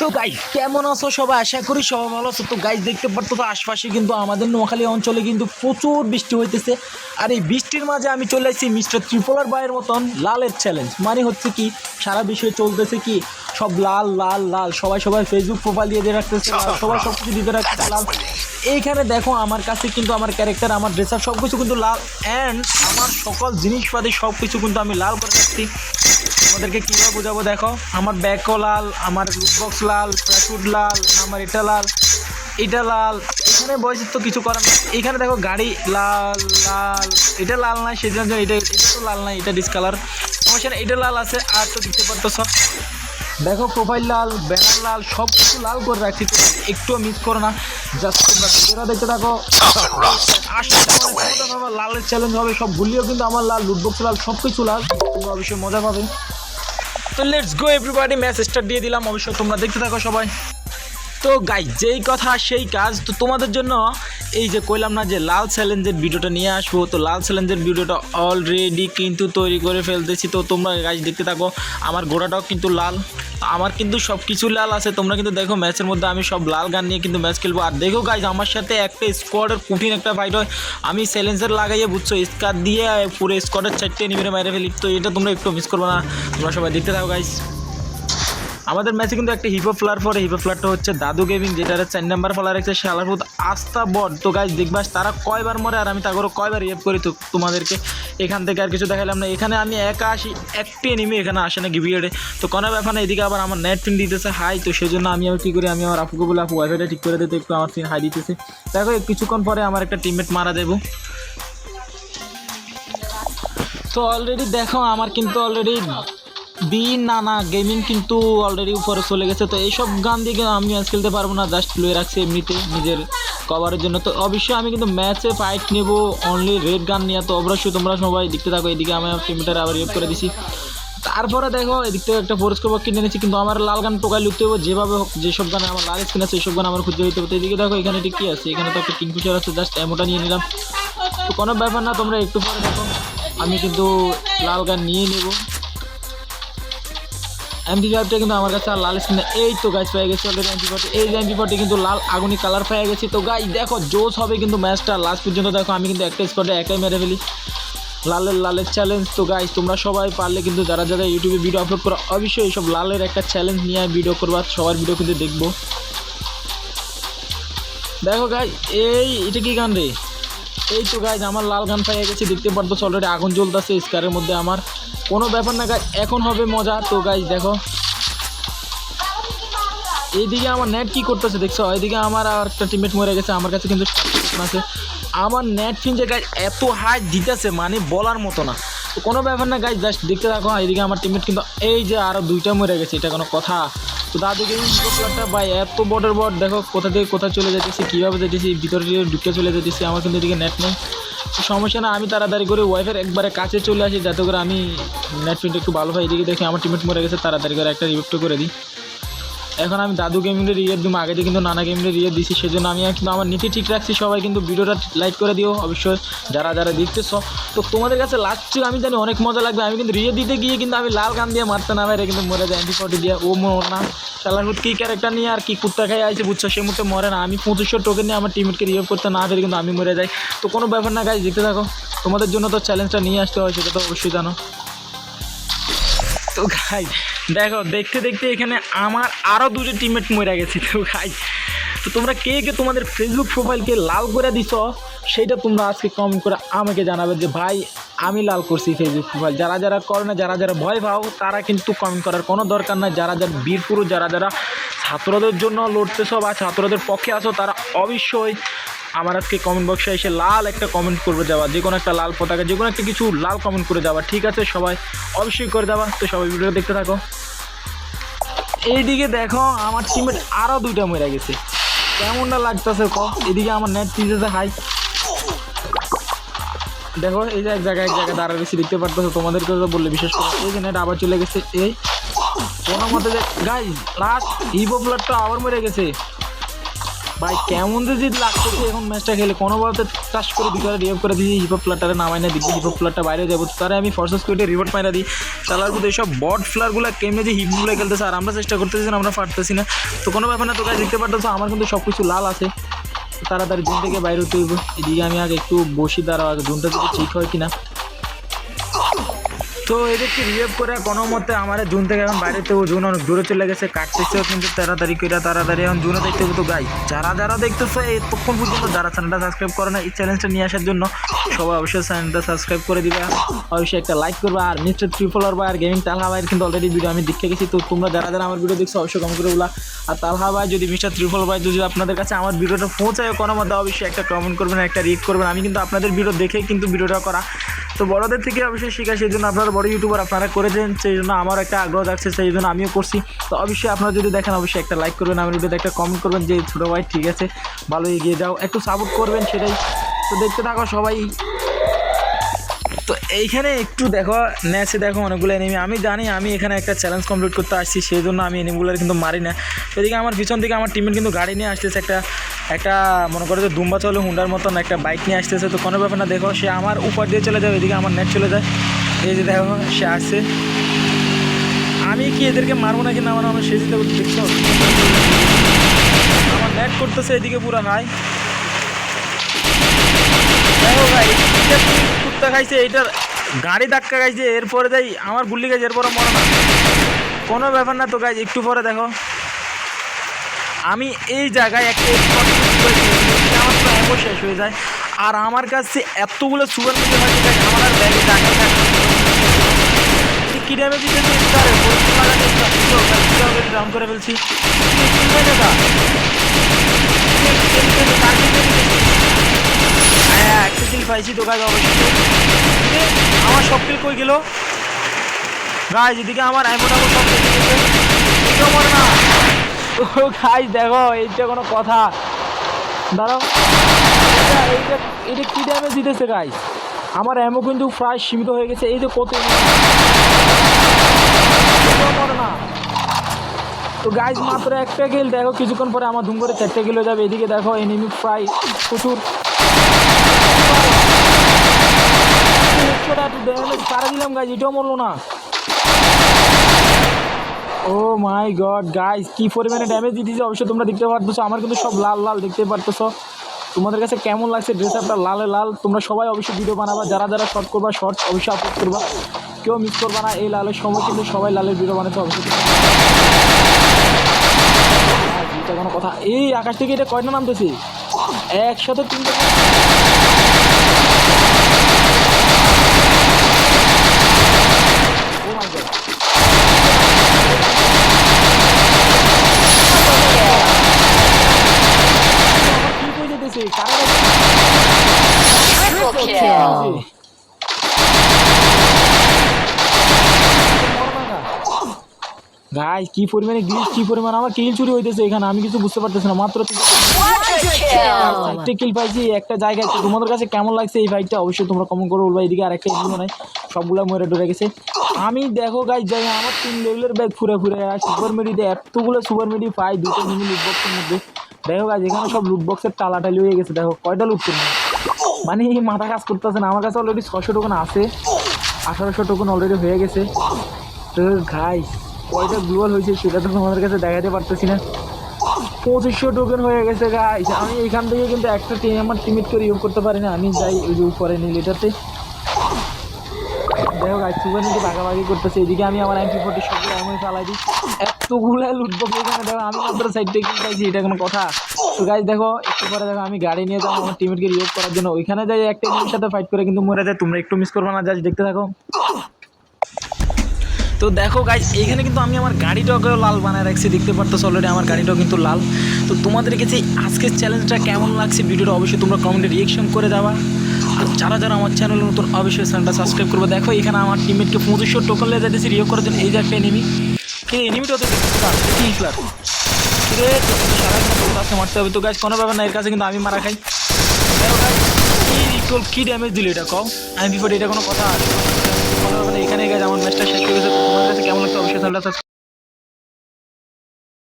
তো গাইজ কেমন আছো সবাই? আশা করি সবাই ভালো আছো। তো গাইজ দেখতে পারতো তো আশপাশে কিন্তু আমাদের নোয়াখালী অঞ্চলে কিন্তু প্রচুর বৃষ্টি হইতেছে। আর এই বৃষ্টির মাঝে আমি চলে আসছি মিস্টার ত্রিপোলার বাইয়ের মতন লালের চ্যালেঞ্জ মানে হচ্ছে কি, সারা বিশ্বে চলতেছে কি, সব লাল লাল লাল। সবাই সবাই ফেসবুক প্রোফাইল দিয়ে দিয়ে রাখতেছে সবাই সব কিছু দিতে রাখতেছে, লাল। এইখানে দেখো, আমার কাছে কিন্তু আমার ক্যারেক্টার আমার ড্রেস আপ সব কিছু কিন্তু লাল। অ্যান্ড আমার সকল জিনিসপাতি সব কিছু কিন্তু আমি লাল করে রাখছি। তোমাদেরকে কীভাবে বোঝাবো? দেখো আমার ব্যাগও লাল আমার বক্স লাল প্যারাশুট লাল আমার এটা লাল এটা লাল। এখানে বয়সের তো কিছু করার নেই। এখানে দেখো গাড়ি লাল লাল। এটা লাল নাই সেই জন্য এটা এটা তো লাল নাই এটা ডিসকালার সমস্যা নেই, এটা লাল আছে আর তো দেখতে পারতো সব দেখো প্রোফাইল লাল ব্যানার লাল সব কিছু লাল করে রাখছি তো। একটুও মিস করো না। জাস্ট তোমরা ভিডিওটা দেখতে থাকো। লালের চ্যালেঞ্জ হবে সব ভুলিও কিন্তু আমার লাল লুটবক্স লাল সব কিছু লাল। তোমরা অবশ্যই মজা পাবে। তো let's go everybody match start দিয়ে দিলাম অবশ্য তোমরা দেখতে থাকো সবাই। তো গাই যেই কথা, সেই কাজ, তো তোমাদের জন্য এই যে কইলাম না যে লাল চ্যালেঞ্জের ভিডিওটা নিয়ে আসব, তো লাল চ্যালেঞ্জের ভিডিওটা অলরেডি কিন্তু তৈরি করে ফেলতেছি। তো তোমরা গাছ দেখতে থাকো, আমার ঘোড়াটাও কিন্তু লাল। আমার কিন্তু সব কিছু লাল আছে। তোমরা কিন্তু দেখো ম্যাচের মধ্যে আমি সব লাল গান নিয়ে কিন্তু ম্যাচ খেলব। আর দেখো গাইজ আমার সাথে একটা স্কোয়াডের কঠিন একটা ফাইট হয়। আমি চ্যালেঞ্জার লাগাইয়ে বুঝছ স্কার দিয়ে পুরো স্কোয়াডের চারটে নিমেরে মেরে ফেলি। তো এটা তোমরা একটু মিস করব না। তোমরা সবাই দেখতে থাকো গাইজ আমাদের ম্যাচে কিন্তু একটা হিপো ফ্লার পরে হিপো ফ্লারটা হচ্ছে দাদু গেমিং যেটা চার নাম্বার ফলার একটা শালারপুত আস্থা বট। তো গাইজ দেখবাস তারা কয়বার মরে আর আমি তাগরও কয়বার রেপ করি তো তোমাদেরকে এখান থেকে আর কিছু দেখালাম না। এখানে আমি একা আসি, একটি এনিমি এখানে আসে না গিভিয়েডে তো কোনো ব্যাপার না, এদিকে আবার আমার নেট পিন দিতেছে হাই তো সেই জন্য আমি আবার কী করি, আমি আমার আপুকে বলে, আপু ওয়াইফাইটা ঠিক করে দিতে একটু আমার সিন হাই দিতেছে। দেখো, কিছুক্ষণ পরে আমার একটা টিমমেট মারা দেবো। তো অলরেডি দেখো, আমার কিন্তু অলরেডি বি নানা গেমিং কিন্তু অলরেডি উপরে চলে গেছে। তো এইসব গান দিয়ে আমি ম্যাচ খেলতে পারব না জাস্ট লয়ে রাখছি এমনিতে নিজের কভারের জন্য। তো অবশ্যই আমি কিন্তু ম্যাচে ফাইট নেব অনলি রেড গান নিয়ে। তো অবশ্যই তোমরা সবাই দেখতে থাকো, এদিকে আমি টিমটার আবার ইয়ে করে দিছি। তারপরে দেখো, এদিক থেকে একটা ফোর্স কভার কিনে নিয়েছি কিন্তু আমার লাল গান টোকায় লুকতে হবে যেভাবে হোক, যেসব গানে আমার লাল স্কিন আছে, এইসব গান আমার খুঁজে দিতে হবে। এদিকে দেখো, এখানে এটা কি আছে? এখানে তো একটা কিংফিশার আছে জাস্ট এমোটা নিয়ে নিলাম। তো কোনো ব্যাপার না, তোমরা একটু পরে দেখো। আমি কিন্তু লাল গান নিয়ে নেব। ফাইভটা কিন্তু আমার কাছে আর লাল স্কিন এই তো গাছ পেয়ে গেছে অলরেডি ফোর্টি এই যে ফোর্টি কিন্তু লাল আগুনি কালার পেয়ে গেছি। তো গাই দেখো জোস হবে কিন্তু ম্যাচটা লাস্ট পর্যন্ত। দেখো, আমি কিন্তু একটা স্পটে একাই মেরে ফেলি। লালের লালের চ্যালেঞ্জ তো গাইজ তোমরা সবাই পারলে কিন্তু যারা যারা ইউটিউবে ভিডিও আপলোড করো, অবশ্যই এইসব লালের একটা চ্যালেঞ্জ নিয়ে ভিডিও করবা। সবার ভিডিও কিন্তু দেখব। দেখো গাই এই, এটা কি গান রে? এই তো গাইজ আমার লাল গান পেয়ে গেছে। দেখতে পারতো অলরেডি আগুন জ্বলতেছে। স্কারের মধ্যে আমার। কোনো ব্যাপার না গাইজ এখন হবে মজা। তো গাইজ দেখো। এইদিকে আমার নেট কি করতেছে দেখছ? এইদিকে আমার আর একটা টিমমেট মরে গেছে, আমার কাছে কিন্তু আছে। আমার নেট ফিনজে গাইজ এত হাই দিতেছে মানে বলার মতো না। তো কোনো ব্যাপার না গাইজ জাস্ট দেখতে থাকো। এইদিকে আমার টিমমেট কিন্তু, এই যে আরও দুইটা মরে গেছে, এটা কোনো কথা। তো দাদু গেমিং ভাই, এত বটের বট দেখো কোথা থেকে কোথায় চলে যেতেছি কীভাবে যেতেছি ভিতরে ঢুকে চলে যেতেছি আমার কিন্তু এদিকে নেট নেই। সমস্যা না, আমি তাড়াতাড়ি করে ওয়াইফের একবারে কাছে চলে আসি, যাতে করে আমি নেট ফিনটা একটু ভালো হয়। এদিকে দেখি আমার টিমেট মরে গেছে, তাড়াতাড়ি করে একটা রিভিপ্ট করে দিই। এখন আমি দাদু গেমিংয়ের ইয়ে দিব, আগে কিন্তু নানা গেমিংয়ের ইয়ে দিছি, সেজন্য আমি কিন্তু আমার নীতি ঠিক রাখছি। সবাই কিন্তু ভিডিওটা লাইক করে দিও, অবশ্যই যারা যারা দেখতেছ। তো তোমাদের কাছে লাস্ট আমি জানি অনেক মজা লাগবে, আমি কিন্তু রিয়ে দিতে গিয়ে কিন্তু আমি লাল গান দিয়ে মারতে না কিন্তু মরে যায় অ্যান্টিফটি দিয়ে। ও মোর না। শালারহুট কী ক্যারেক্টার নিয়ে আর কি কুত্তা খাই আছে বুঝছ? সে মুহূর্তে মরে না। আমি পঁচিশশো টোকেন নিয়ে আমার টিমমেটকে রিয়ে করতে না পেরে, কিন্তু আমি মরে যাই। তো কোনো ব্যাপার না গাছ দেখতে থাকো। তোমাদের জন্য তো চ্যালেঞ্জটা নিয়ে আসতে হয়, সেটা তো অবশ্যই জানো। তো গাই দেখো, দেখতে দেখতে এখানে আমার আরও দুটো টিমমেট মরে গেছে তো গাই তো তোমরা কে কে তোমাদের ফেসবুক প্রোফাইলকে লাল করে দিছ সেইটা তোমরা আজকে কমেন্ট করে আমাকে জানাবে যে, ভাই, আমি লাল করছি ফেসবুক প্রোফাইল যারা যারা করে না, যারা যারা ভয় পাও, তারা কিন্তু কমেন্ট করার কোনো দরকার নাই। যারা যারা বীরপুরুষ যারা যারা ছাত্রদের জন্য লড়তেছো বা ছাত্রদের পক্ষে আছো, তারা অবশ্যই আমার আজকে কমেন্ট বক্সে এসে লাল একটা কমেন্ট করবে যাওয়া যে কোনো একটা লাল পতাকা, যে কোনো একটা কিছু লাল কমেন্ট করে যাওয়া ঠিক আছে? সবাই অবশ্যই করে দেওয়া, তো সবাই ভিডিও দেখতে থাকো। এইদিকে দেখো, আমার টিমের আরও দুইটা মরে গেছে। কেমনটা লাগতেছে ক? এদিকে আমার নেট পিসেছে হাই দেখো, এই যে এক জায়গায় এক জায়গায় দাঁড়া বেশি দেখতে পারতেছো? তোমাদেরকে তো বললে বিশেষ করে, এই যে নেট আবার চলে গেছে, এই। কোনো মতে যে গাই লাস্ট হিপো প্লারটা আবার মরে গেছে। ভাই, কেমন যে জিত লাগতেছে এখন ম্যাচটা খেলে? কোনোভাবে টাচ করে দিতে রিভাইভ করে দিয়েছি হিপপ প্লাটারে নামাই না দিচ্ছি হিপপ প্লাটটা বাইরে যাব। তারে আমি ফর্সেস করে রিভার্ট মাইরা দিই। তালার মধ্যে এইসব বট ফ্লারগুলো কেমনে যে হিপগুলো খেলতেছে, আর আমরা চেষ্টা করতেছি না, আমরা পারতেছি না। তো কোনো ব্যাপার না, তো গাছ দেখতে পারতেছো, আমার কিন্তু সব কিছু লাল আছে। তাড়াতাড়ি জুন থেকে বাইরে হতে হইব। এদিকে আমি আগে একটু বসি, দাঁড়াও, আগে জুনটা যদি ঠিক হয় কিনা। তো এদেরকে রিভাইভ করে কোনো মতে আমার জুন থেকে এখন বাইরে তো জুন অনেক দূরে চলে গেছে, কাটতেছেও কিন্তু তাড়াতাড়ি করে তাড়াতাড়ি এখন জুনে দেখতে তো গাই যারা যারা দেখতেছো এতক্ষণ পর্যন্ত, যারা চ্যানেলটা সাবস্ক্রাইব করে না এই চ্যালেঞ্জটা নিয়ে আসার জন্য সবাই অবশ্যই চ্যানেলটা সাবস্ক্রাইব করে দিবে। অবশ্যই একটা লাইক করবে আর মিস্টার ট্রিপল আর বা আর গেমিং তালহা ভাইয়ের কিন্তু অলরেডি ভিডিও আমি দেখে গেছি। তো তোমরা যারা যারা আমার ভিডিও দেখছ, অবশ্যই কমেন্ট করে বলা। আর তালহা ভাই, যদি মিস্টার ট্রিপল ভাই, যদি আপনাদের কাছে আমার ভিডিওটা পৌঁছায় কোনো মধ্যে অবশ্যই একটা কমেন্ট করবেন, একটা রিড করবেন। আমি কিন্তু আপনাদের ভিডিও দেখেই কিন্তু ভিডিওটা করা। তো বড়দের থেকে অবশ্যই শেখা, সেই জন্য আপনারা বড় ইউটিউবার আপনারা করেছেন সেই জন্য আমার একটা আগ্রহ থাকছে, সেই জন্য আমিও করছি। তো অবশ্যই আপনারা যদি দেখেন, অবশ্যই একটা লাইক করবেন, আমার ভিডিওতে একটা কমেন্ট করবেন যে, ছোটো ভাই, ঠিক আছে, ভালো এগিয়ে যাও। একটু সাপোর্ট করবেন সেটাই। তো দেখতে থাকো সবাই। তো এইখানে একটু দেখো ন্যাচে দেখো অনেকগুলো এনিমি আমি জানি আমি এখানে একটা চ্যালেঞ্জ কমপ্লিট করতে আসছি, সেই জন্য আমি এনিমিগুলো কিন্তু মারি না। এদিকে আমার পিছন থেকে আমার টিমের কিন্তু গাড়ি নিয়ে আসতেছে একটা একটা, মনে করো যে দুম্বা চলে হুন্ডার মতন একটা বাইক নিয়ে আসতেছে, তো কোনো ব্যাপার না, দেখো, সে আমার উপর দিয়ে চলে যাবে, এদিকে আমার নেট চলে যায়। এই যে দেখো, সে আসছে। আমি কি এদেরকে মারবো নাকি না মারবো আমার সেদিকে দেখছ? আমার নেট করতেছে এদিকে পুরো হাই দেখো ভাই কুত্তা খাইছে, এটার গাড়ি ধাক্কা খাইছে, এরপরে যাই, আমার গুল্লি গেছে এরপরে মরে না। কোনো ব্যাপার না তো গাইজ একটু পরে দেখো। আমি এই জায়গায় একটা আমার শেষ হয়ে যায় আর আমার কাছে এতগুলো সুগার হয় আমার আর ব্যাগে টাকা থাকে কি ড্যামেজ স্টারে পরিস্থিতি লাগাতে করে ফেলছি হ্যাঁ একটা পাইছি আমার সব কিল কই গেল গাছ এদিকে আমার এমন সব কেটে গেছে না ও গাছ দেখো এইটা কোনো কথা। দাঁড়াও। এইটা এটা কী ড্যামেজ দিতেছে গাছ আমার অ্যামো কিন্তু প্রায় সীমিত হয়ে গেছে। এই যে কত না। তো গাইজ মাত্র একটা কিল দেখো, কিছুক্ষণ পরে আমার ধুম করে চারটে কিলো যাবে। এদিকে দেখো এনিমি প্রায় প্রচুর। তারা দিলাম গাইজ এটাও মরলো না। ও মাই গড গাইস কি পরিমাণে ড্যামেজ দিতেছে অবশ্যই তোমরা দেখতে পারতেছো। আমার কিন্তু সব লাল লাল দেখতে পারতেছো। তোমাদের কাছে কেমন লাগছে ড্রেস আপটা লালে, লাল? তোমরা সবাই অবশ্যই ভিডিও বানাবা। যারা যারা শর্ট করবা শর্টস অবশ্যই আপলোড করবা। কেউ মিস করবা না, এই লালের সময় কিন্তু সবাই লালের ভিডিও বানাতে অবশ্যই কোনো কথা। এই আকাশ থেকে এটা কয়টা নামতেছে? একসাথে তিনটে গাই কি পরিমাণে গ্লিচ কি পরিমাণ আমার কিল চুরি হইতেছে এখানে? আমি কিছু বুঝতে পারতেছি না, মাত্র. কিল পাইছি। একটা জায়গায় তোমাদের কাছে কেমন লাগছে এই ফাইটটা অবশ্যই তোমরা কমেন্ট করে। বলবা এদিকে আরেকটা এদিকে নাই সবগুলো মরে ডরে গেছে। আমি দেখো গাই যাই আমার তিন লেভেলের ব্যাগ ফুরে ফুরে সুপার মেডিতে এতগুলো সুপার মেডি পাই দুটো মিনি লুটবক্সের মধ্যে। দেখো গাছ এখানে সব লুটবক্সের টালাটালি হয়ে গেছে। দেখো, কয়টা লুট করব? মানে মাথা কাজ করতেছে না। আমার কাছে অলরেডি ছশো টোকন আছে। আঠারোশো টোকন অলরেডি হয়ে গেছে। তো ঘাই কয়টা গ্লোয়াল হয়েছে, সেটা তো তোমাদের কাছে দেখাতে পারতেছি না। পঁচিশশো টোকেন হয়ে গেছে গাইস আমি এখান থেকে কিন্তু একটা টিম আমার টিমিটকে রিমুভ করতে পারি না। আমি যাই যে উপরে নীল এটাতে দেখো গাইস সুপার নিতে ভাগাভাগি করতেছে। এদিকে আমি আমার এমপি ফোর্টি সবগুলো এমন চালাই দিই। এতগুলো লুটবো এখানে, দেখো, আমি মাত্র সাইড থেকে পাইছি, এটা কোনো কথা। তো গাইস দেখো, একটু পরে দেখো, আমি গাড়ি নিয়ে যাব আমার টিমিটকে রিমুভ করার জন্য। ওইখানে যাই, একটা টিমের সাথে ফাইট করে কিন্তু মরে যায়। তোমরা একটু মিস করবে না যাই দেখতে থাকো। তো দেখো গাইজ এখানে কিন্তু আমি আমার গাড়িটাকেও লাল বানায় রাখছি, দেখতে পারতো অলরেডি আমার গাড়িটাও কিন্তু লাল। তো তোমাদের কাছে আজকের চ্যালেঞ্জটা কেমন লাগছে? ভিডিওটা অবশ্যই তোমরা কমেন্টে রিয়েকশন করে যাবা আর যারা যারা আমার চ্যানেল নতুন, অবশ্যই চ্যানেলটা সাবস্ক্রাইব করবে। দেখো, এখানে আমার টিমমেটকে পঁচিশশো টোকন লেগে যাইতেছি রিয়োগ করার জন্য এই যে একটা এনিমি কিন্তু এনিমিটা তো মারতে হবে। তো গাছ কোনো ব্যাপার না, এর কাছে কিন্তু আমি মারা খাই। দেখো ড্যামেজ দিল এটা কম আমি বিপদ এটা কোনো কথা আছে এখানে গেছে আমার ম্যাচটা শেষ হয়ে গেছে। তো তোমার কাছে কেমন লাগছে? অবশ্যই তাহলে